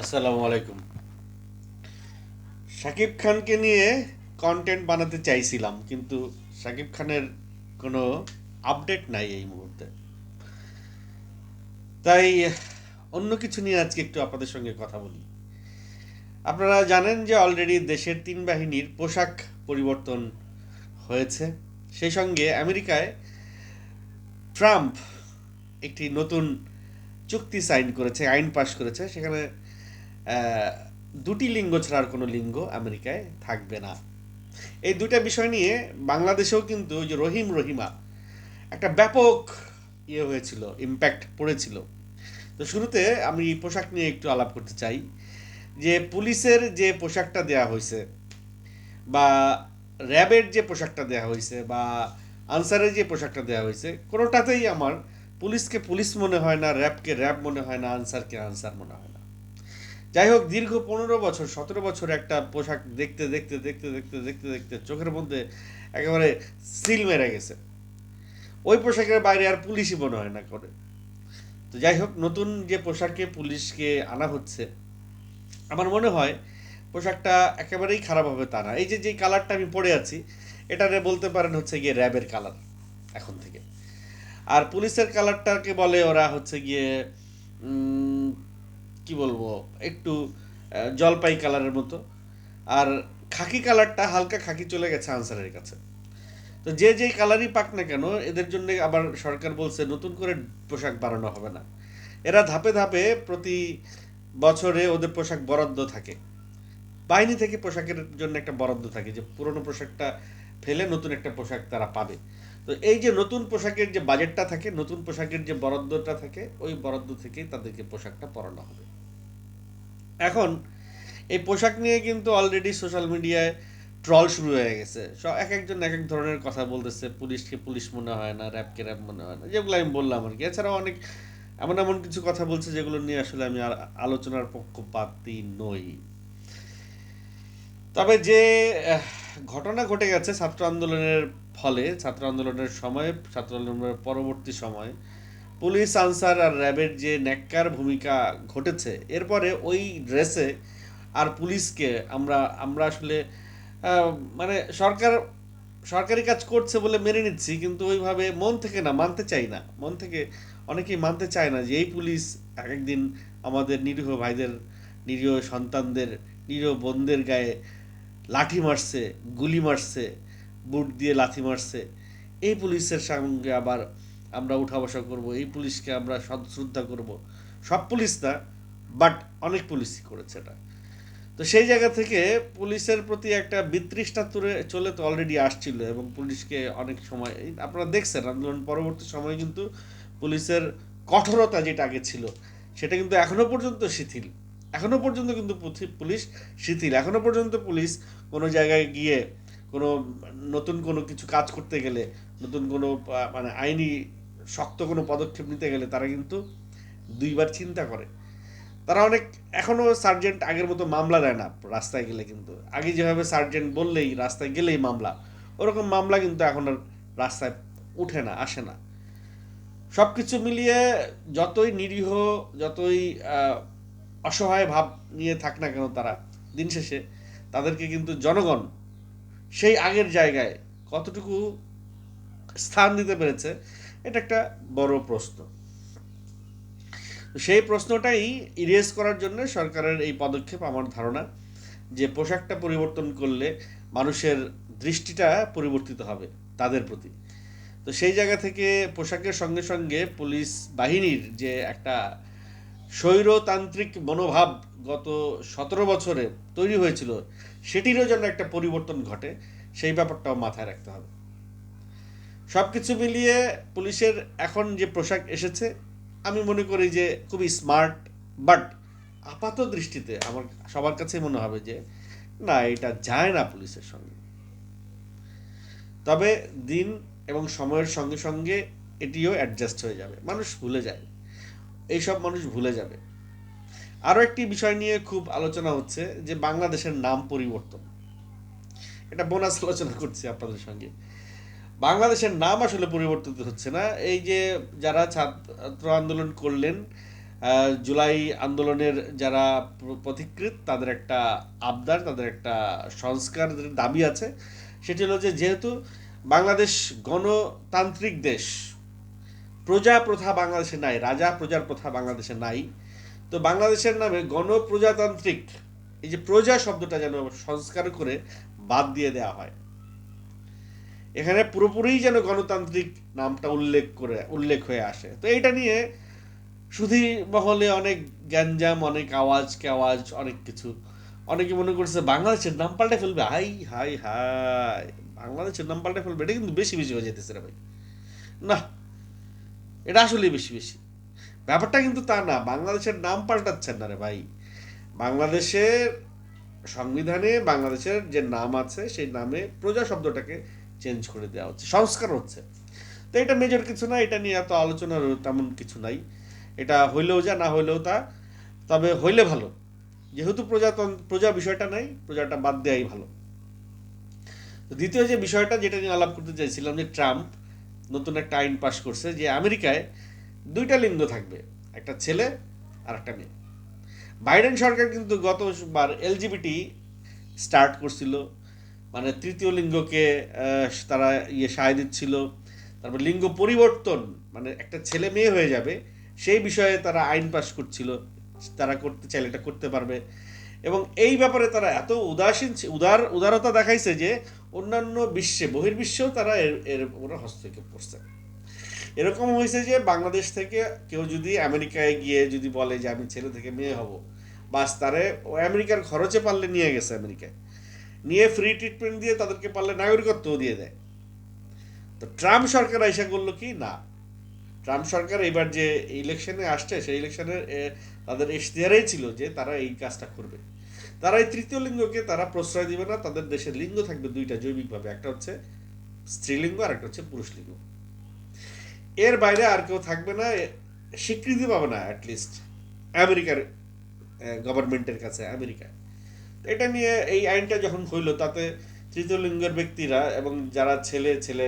আসসালামু আলাইকুম। শাকিব খানকে নিয়ে কন্টেন্ট বানাতে চাইছিলাম, কিন্তু শাকিব খানের কোনো আপডেট নাই এই মুহূর্তে। তাই অন্য কিছু নিয়ে আজকে একটু আপনাদের সঙ্গে কথা বলি। আপনারা জানেন যে অলরেডি দেশের তিন বাহিনীর পোশাক পরিবর্তন হয়েছে। সেই সঙ্গে আমেরিকায় ট্রাম্প একটি নতুন চুক্তি সাইন করেছে, আইন পাশ করেছে। সেখানে দুটি লিঙ্গ ছাড়া আর কোনো লিঙ্গ আমেরিকায় থাকবে না। এই দুটা বিষয় নিয়ে বাংলাদেশেও কিন্তু ওই যে রহিম রহিমা একটা ব্যাপক ইয়ে হয়েছিল ইম্প্যাক্ট পড়েছিল। তো শুরুতে আমি পোশাক নিয়ে একটু আলাপ করতে চাই। যে পুলিশের যে পোশাকটা দেয়া হয়েছে বা র্যাবের যে পোশাকটা দেওয়া হয়েছে বা আনসারের যে পোশাকটা দেওয়া হয়েছে, কোনোটাতেই আমার পুলিশকে পুলিশ মনে হয় না, র্যাবকে র্যাব মনে হয় না, আনসারকে আনসার মনে হয় যাই হোক দীর্ঘ পনেরো বছর, সতেরো বছর একটা পোশাক দেখতে দেখতে দেখতে দেখতে দেখতে দেখতে চোখের মধ্যে একেবারে সিল মেরে গেছে। ওই পোশাকের বাইরে আর পুলিশই মনে হয় না করে। তো যাই হোক নতুন যে পোশাকে পুলিশকে আনা হচ্ছে, আমার মনে হয় পোশাকটা একেবারেই খারাপ হবে তা না। এই যে যে কালারটা আমি পরে আছি, এটারে বলতে পারেন হচ্ছে গিয়ে র্যাবের কালার এখন থেকে। আর পুলিশের কালারটাকে বলে ওরা হচ্ছে গিয়ে কি বলব, একটু জলপাই কালারের মতো। আর খাকি কালারটা হালকা খাকি চলে গেছে আনসারের কাছে। তো যে যেই কালারই পাক না কেন, এদের জন্য আবার সরকার বলছে নতুন করে পোশাক বানানো হবে না। এরা ধাপে ধাপে প্রতি বছরে ওদের পোশাক বরাদ্দ থাকে। বাহিনী থেকে পোশাকের জন্য একটা বরাদ্দ থাকে যে পুরনো পোশাকটা ফেলে নতুন একটা পোশাক তারা পাবে। তো এই যে নতুন পোশাকের যে বাজেটটা থাকে, নতুন পোশাকের যে বরাদ্দটা থাকে, ওই বরাদ্দ থেকেই তাদেরকে পোশাকটা পরানো হবে। এখন, এই পোশাক নিয়ে কিন্তু অলরেডি সোশ্যাল মিডিয়ায় ট্রল শুরু হয়ে গেছে। সব এক একজন এক এক ধরনের কথা বলতেছে, পুলিশকে পুলিশ মনে হয় না, র্যাবকে র্যাব মনে হয় না, যেগুলো আমি বললাম আর কি। এছাড়াও অনেক এমন এমন কিছু কথা বলছে যেগুলো নিয়ে আসলে আমি আর আলোচনার পক্ষপাতী নই। তবে যে ঘটনা ঘটে গেছে ছাত্র আন্দোলনের ফলে ছাত্র আন্দোলনের সময়, ছাত্র আন্দোলনের পরবর্তী সময় পুলিশ আনসার আর র্যাবের যে ন্যাক্কার ভূমিকা ঘটেছে, এরপরে ওই ড্রেসে আর পুলিশকে আমরা আমরা আসলে মানে সরকার, সরকারি কাজ করছে বলে মেনে নিচ্ছি, কিন্তু ওইভাবে মন থেকে না, মানতে চাই না। মন থেকে অনেকেই মানতে চায় না যে এই পুলিশ এক একদিন আমাদের নিরীহ ভাইদের, নিরীহ সন্তানদের, নিরীহ বোনদের গায়ে লাঠি মারছে, গুলি মারছে বুট দিয়ে লাথি মারছে। এই পুলিশের সঙ্গে আবার আমরা উঠা বসা করব, এই পুলিশকে আমরা সদ- শ্রদ্ধা করব। সব পুলিশ না, বাট অনেক পুলিশই করেছে এটা। তো সেই জায়গা থেকে পুলিশের প্রতি একটা বিতৃষ্ণা তুলে চলে তো অলরেডি আসছিল এবং পুলিশকে অনেক সময় আপনারা দেখছেন আন্দোলন পরবর্তী সময়ে কিন্তু পুলিশের কঠোরতা যেটা আগে ছিল, সেটা কিন্তু এখনও পর্যন্ত শিথিল। এখনও পর্যন্ত কিন্তু পুলিশ শিথিল। এখনও পর্যন্ত পুলিশ কোনো জায়গায় গিয়ে কোনো, নতুন কোনো কিছু কাজ করতে গেলে, নতুন কোনো মানে আইনি শক্ত কোনো পদক্ষেপ নিতে গেলে তারা কিন্তু দুইবার চিন্তা করে। তারা অনেক এখনও সার্জেন্ট আগের মতো মামলা দেয় না রাস্তায় গেলে কিন্তু। আগে যেভাবে সার্জেন্ট বললেই, রাস্তায় গেলেই মামলা, ওরকম মামলা কিন্তু এখন আর রাস্তায় উঠে না, আসে না। সব কিছু মিলিয়ে যতই নিরীহ, যতই অসহায় ভাব নিয়ে থাক না কেন তারা, দিন শেষে তাদেরকে কিন্তু জনগণ সেই আগের জায়গায় কতটুকু স্থান দিতে পেরেছে, এটা একটা বড় প্রশ্ন। সেই প্রশ্নটাই ইরেজ করার জন্য সরকারের এই পদক্ষেপ আমার ধারণা, যে পোশাকটা পরিবর্তন করলে মানুষের দৃষ্টিটা পরিবর্তিত হবে তাদের প্রতি। তো সেই জায়গা থেকে পোশাকের সঙ্গে সঙ্গে পুলিশ বাহিনীর যে একটা স্বৈরতান্ত্রিক মনোভাব গত সতেরো বছরে তৈরি হয়েছিল, সেটিরও যেন একটা পরিবর্তন ঘটে। সেই ব্যাপারটাও মাথায় রাখতে হবে। সব কিছু মিলিয়ে পুলিশের এখন যে পোশাক এসেছে, আমি মনে করি যে খুবই স্মার্ট, বাট আপাত দৃষ্টিতে আমার সবার কাছে মনে হবে যে, না, এটা যায় না পুলিশের সঙ্গে। তবে দিন এবং সময়ের সঙ্গে সঙ্গে এটিও অ্যাডজাস্ট হয়ে যাবে। মানুষ ভুলে যায়। এইসব মানুষ ভুলে যাবে। আরও একটি বিষয় নিয়ে খুব আলোচনা হচ্ছে যে বাংলাদেশের নাম পরিবর্তন। এটা বোনাস আলোচনা করছি আপনাদের সঙ্গে। বাংলাদেশের নাম আসলে পরিবর্তিত হচ্ছে না। এই যে যারা ছাত্র আন্দোলন করলেন জুলাই আন্দোলনের যারা পথিকৃৎ, তাদের একটা আবদার, তাদের একটা সংস্কার দাবি আছে। সেটি হলো যেহেতু বাংলাদেশ গণতান্ত্রিক দেশ প্রজা প্রথা বাংলাদেশে নাই, রাজা প্রজার প্রথা বাংলাদেশে নাই। তো বাংলাদেশের নামে গণপ্রজাতান্ত্রিক, এই যে প্রজা শব্দটা যেন সংস্কার করে বাদ দিয়ে দেওয়া হয়। এখানে পুরোপুরিই যেন গণতান্ত্রিক নামটা উল্লেখ করে, উল্লেখ হয়ে আসে। তো এইটা নিয়ে শুধু মহলে অনেক গ্যাঞ্জাম, অনেক আওয়াজ কেওয়াজ, অনেক কিছু। অনেকে মনে করছে বাংলাদেশের নাম পাল্টে ফেলবে। হাই হাই হাই, বাংলাদেশের নাম পাল্টে ফেলবে, এটা কিন্তু বেশি বেশি হয়ে যেতেছে রে ভাই। না এটা আসলে বেশি বেশি। ব্যাপারটা কিন্তু তা না, বাংলাদেশের নাম পাল্টাচ্ছেন না রে ভাই। বাংলাদেশের সংবিধানে বাংলাদেশের যে নাম আছে, সেই নামে প্রজা শব্দটাকে চেঞ্জ করে দেওয়া হচ্ছে, সংস্কার হচ্ছে। তো এটা মেজর কিছু না, এটা নিয়ে এত আলোচনার তেমন কিছু নাই। এটা হইলেও যা, না হইলেও তা। তবে হইলে ভালো। যেহেতু প্রজাতন্ত্র প্রজা বিষয়টা নাই, প্রজাটা বাদ দেওয়াই ভালো। দ্বিতীয় যে বিষয়টা, যেটা নিয়ে আলাপ করতে চাইছিলাম যে ট্রাম্প নতুন একটা আইন পাশ করছে যে আমেরিকায় দুইটা লিঙ্গ থাকবে, একটা ছেলে আর একটা মেয়ে। বাইডেন সরকার কিন্তু গতবার এলজিবিটি স্টার্ট করছিল মানে তৃতীয় লিঙ্গকে তারা ইয়ে সায় দিচ্ছিল, তারপর লিঙ্গ পরিবর্তন মানে একটা ছেলে মেয়ে হয়ে যাবে, সেই বিষয়ে তারা আইন পাশ করছিল, তারা করতে চাইলে এটা করতে পারবে। এবং এই ব্যাপারে তারা এত উদাসীন উদার, উদারতা দেখাইছে যে অন্যান্য বিশ্বে, বহির্বিশ্বেও তারা এর এর উপরে হস্তক্ষেপ করছে। এরকম হয়েছে যে বাংলাদেশ থেকে কেউ যদি আমেরিকায় গিয়ে যদি বলে যে আমি ছেলে থেকে মেয়ে হব, বাস তারে আমেরিকার খরচে পারলে নিয়ে গেছে আমেরিকায়। নিয়ে ফ্রি ট্রিটমেন্ট দিয়ে তাদেরকে পারলে নাগরিকত্বও দিয়ে দেয়। তো ট্রাম্প সরকার আইসা করল কি, না। ট্রাম্প সরকার এবার যে ইলেকশনে আসছে, সেই ইলেকশনের তাদের ইশতেহারেই ছিল যে তারা এই কাজটা করবে। তারা এই তৃতীয় লিঙ্গকে তারা প্রশ্রয় দিবে না, তাদের দেশের লিঙ্গ থাকবে দুইটা জৈবিকভাবে, একটা হচ্ছে স্ত্রীলিঙ্গ আর একটা হচ্ছে পুরুষ লিঙ্গ এর বাইরে আর কেউ থাকবে না স্বীকৃতি পাবে না অ্যাটলিস্ট আমেরিকার গভর্নমেন্টের কাছে আমেরিকা এটা নিয়ে এই আইনটা যখন হইল, তাতে তৃতীয় লিঙ্গের ব্যক্তিরা এবং যারা ছেলে ছেলে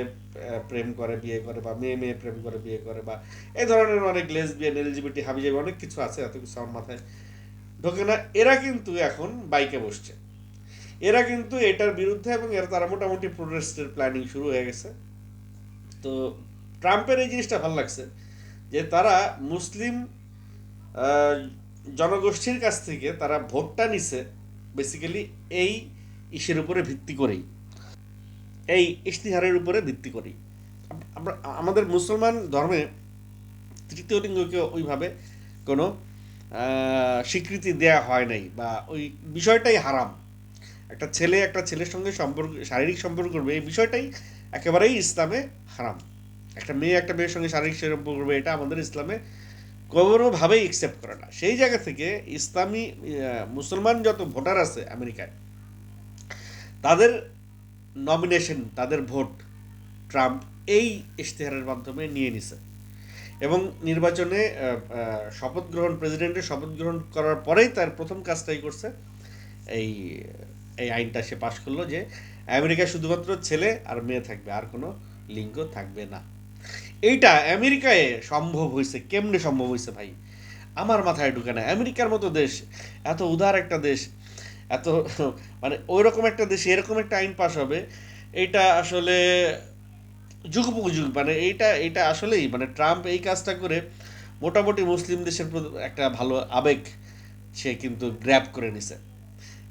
প্রেম করে, বিয়ে করে বা মেয়ে মেয়ে প্রেম করে, বিয়ে করে বা এই ধরনের অনেক লেসবিয়ান এলজিবিটি হাবিজাবি অনেক কিছু আছে এত কিছু আমার মাথায় ঢোকে না। এরা কিন্তু এখন বাইকে বসছে। এরা কিন্তু এটার বিরুদ্ধে এবং এরা তারা মোটামুটি প্রোটেস্টের প্ল্যানিং শুরু হয়ে গেছে। তো ট্রাম্পের এই জিনিসটা ভালো লাগছে যে তারা মুসলিম জনগোষ্ঠীর কাছ থেকে তারা ভোটটা নিছে বেসিক্যালি এই ইসের উপরে ভিত্তি করেই। এই ইশতিহারের উপরে ভিত্তি করেই। আমরা, আমাদের মুসলমান ধর্মে তৃতীয় লিঙ্গকে ওইভাবে কোনো স্বীকৃতি দেয়া হয় নাই বা ওই বিষয়টাই হারাম। একটা ছেলে একটা ছেলের সঙ্গে সম্পর্ক, শারীরিক সম্পর্ক করবে, এই বিষয়টাই একেবারেই ইসলামে হারাম। একটা মেয়ে একটা মেয়ের সঙ্গে শারীরিক সম্পর্ক করবে, এটা আমাদের ইসলামে কোনোভাবেই একসেপ্ট করে না। সেই জায়গা থেকে ইসলামী মুসলমান যত ভোটার আছে আমেরিকায় তাদের নমিনেশন তাদের ভোট ট্রাম্প এই ইশতেহারের মাধ্যমে নিয়ে নিছে। এবং নির্বাচনে শপথ গ্রহণ প্রেসিডেন্টের শপথ গ্রহণ করার পরেই তার প্রথম কাজটাই করছে। এই এই আইনটা সে পাশ করল যে, আমেরিকায় শুধুমাত্র ছেলে আর মেয়ে থাকবে, আর কোনো লিঙ্গ থাকবে না। এইটা আমেরিকায় সম্ভব হয়েছে, কেমনে সম্ভব হয়েছে ভাই? আমার মাথায় ঢুকে না। আমেরিকার মতো দেশ, এত উদার একটা দেশ এত মানে ওই রকম একটা দেশে এরকম একটা আইন পাশ হবে, এটা আসলে যুগোপযোগ। মানে এইটা এটা আসলেই মানে ট্রাম্প এই কাজটা করে মোটামুটি মুসলিম দেশের একটা ভালো আবেগ সে কিন্তু গ্র্যাপ করে নিছে।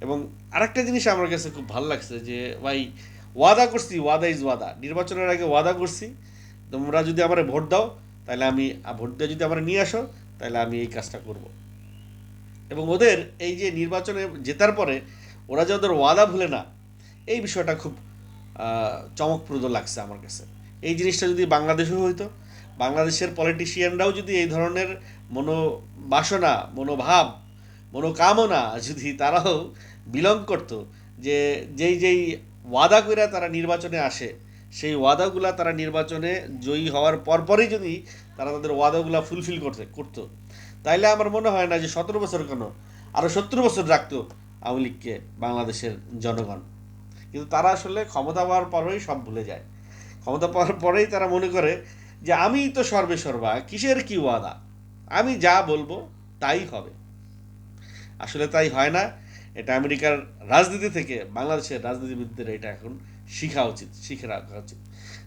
এবং আরেকটা জিনিস আমার কাছে খুব ভালো লাগছে যে, ভাই, ওয়াদা করছি, ওয়াদা ইজ ওয়াদা। নির্বাচনের আগে ওয়াদা করছি, তোমরা যদি আমার ভোট দাও, তাহলে আমি ভোট দিয়ে যদি আমার নিয়ে আসো, তাহলে আমি এই কাজটা করব। এবং ওদের এই যে নির্বাচনে জেতার পরে ওরা যে ওদের ওয়াদা ভুলে না, এই বিষয়টা খুব চমকপ্রদ লাগছে আমার কাছে। এই জিনিসটা যদি বাংলাদেশেও হইতো, বাংলাদেশের পলিটিশিয়ানরাও যদি এই ধরনের মনোবাসনা, মনোভাব, মনোকামনা যদি তারাও বিলং করতো, যে যেই যেই ওয়াদা করে তারা নির্বাচনে আসে, সেই ওয়াদাগুলা তারা নির্বাচনে জয়ী হওয়ার পরপরই যদি তারা তাদের ওয়াদাগুলা ফুলফিল করতে, করতো তাইলে আমার মনে হয় না যে সতেরো বছর কেন? আরও সত্তর বছর রাখত আওয়ামী লীগকে বাংলাদেশের জনগণ। কিন্তু তারা আসলে ক্ষমতা পাওয়ার পরেই সব ভুলে যায়। ক্ষমতা পাওয়ার পরেই তারা মনে করে যে আমি তো সর্বে সর্বা, কিসের কি ওয়াদা? আমি যা বলব তাই হবে। আসলে তাই হয় না। এটা আমেরিকার রাজনীতি থেকে, বাংলাদেশের রাজনীতিবিদদের এটা এখন শিখা উচিত, শিখে রাখা উচিত।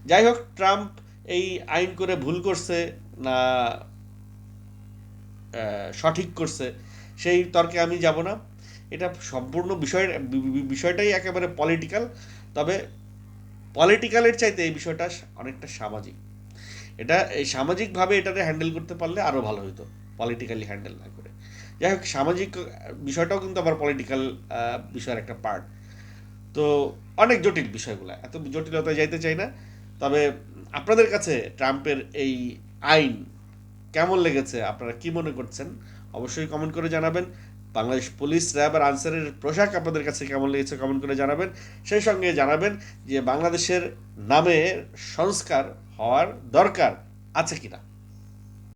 যাই হোক, ট্রাম্প এই আইন করে ভুল করছে না সঠিক করছে, সেই তর্কে আমি যাব না। এটা সম্পূর্ণ বিষয় বিষয়টাই একেবারে পলিটিক্যাল তবে পলিটিক্যালের চাইতে এই বিষয়টা অনেকটা সামাজিক। এটা, এই সামাজিকভাবে এটাকে হ্যান্ডেল করতে পারলে আরও ভালো হতো পলিটিক্যালি হ্যান্ডেল না করে। যাই হোক, সামাজিক বিষয়টাও কিন্তু আবার পলিটিক্যাল বিষয়ের একটা পার্ট তো অনেক জটিল বিষয়গুলো, এত জটিলতায় যাইতে চাই না। তবে আপনাদের কাছে ট্রাম্পের এই আইন কেমন লেগেছে? আপনারা কি মনে করছেন? অবশ্যই কমেন্ট করে জানাবেন। বাংলাদেশ পুলিশ র্যাব আর আনসারের পোশাক আপনাদের কাছে কেমন লেগেছে কমেন্ট করে জানাবেন। সেই সঙ্গে জানাবেন যে, বাংলাদেশের নামে সংস্কার হওয়ার দরকার আছে কিনা?